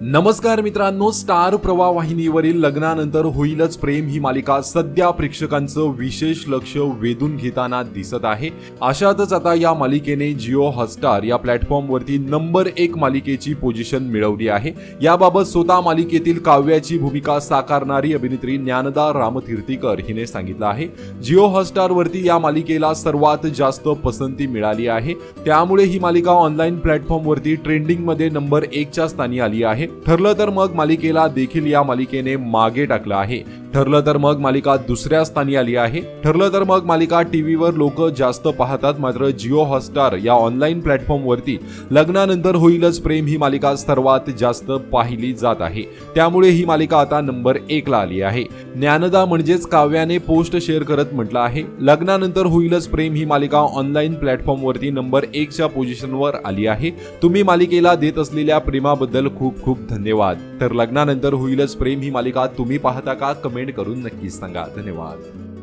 नमस्कार मित्रांनो स्टार प्रवाह वाहिनीवरील लग्नानंतर होईलच प्रेम ही मालिका सध्या प्रेक्षकांचं विशेष लक्ष वेधून घेताना दिसत आहे. अशातच आता या मालिकेने जिओ हॉटस्टार या प्लॅटफॉर्मवरती नंबर एक मालिकेची पोझिशन मिळवली आहे. याबाबत स्वतः मालिकेतील काव्याची भूमिका साकारणारी अभिनेत्री ज्ञानदा रामतीर्थीकर हिने सांगितलं आहे. जिओ हॉटस्टारवरती या मालिकेला सर्वात जास्त पसंती मिळाली आहे. त्यामुळे ही मालिका ऑनलाईन प्लॅटफॉर्मवरती ट्रेंडिंगमध्ये नंबर एकच्या स्थानी आली आहे. ठरलं तर मग मालिकेला देखील या मालिकेने मागे टाकलं आहे. ठरलं तर मग मालिका दुसऱ्या स्थानी आली आहे. ठरलं तर मग मालिका टीव्हीवर लोक जास्त पाहतात मात्र जिओ हॉटस्टार या ऑनलाईन प्लॅटफॉर्मवरती लग्नानंतर होईलच प्रेम ही मालिका सर्वात जास्त पाहिली जात आहे. त्यामुळे ही मालिका आता नंबर एकला आली आहे. ज्ञानदा म्हणजेच काव्याने पोस्ट शेअर करत म्हटलं आहे. लग्नानंतर होईलच प्रेम ही मालिका ऑनलाईन प्लॅटफॉर्मवरती नंबर एकच्या पोझिशनवर आली आहे. तुम्ही मालिकेला देत असलेल्या प्रेमाबद्दल खूप खूप धन्यवाद. तर लग्नानंतर होईलच प्रेम ही मालिका तुम्ही पाहता का? कमेंट करून नक्कीच सांगा. धन्यवाद.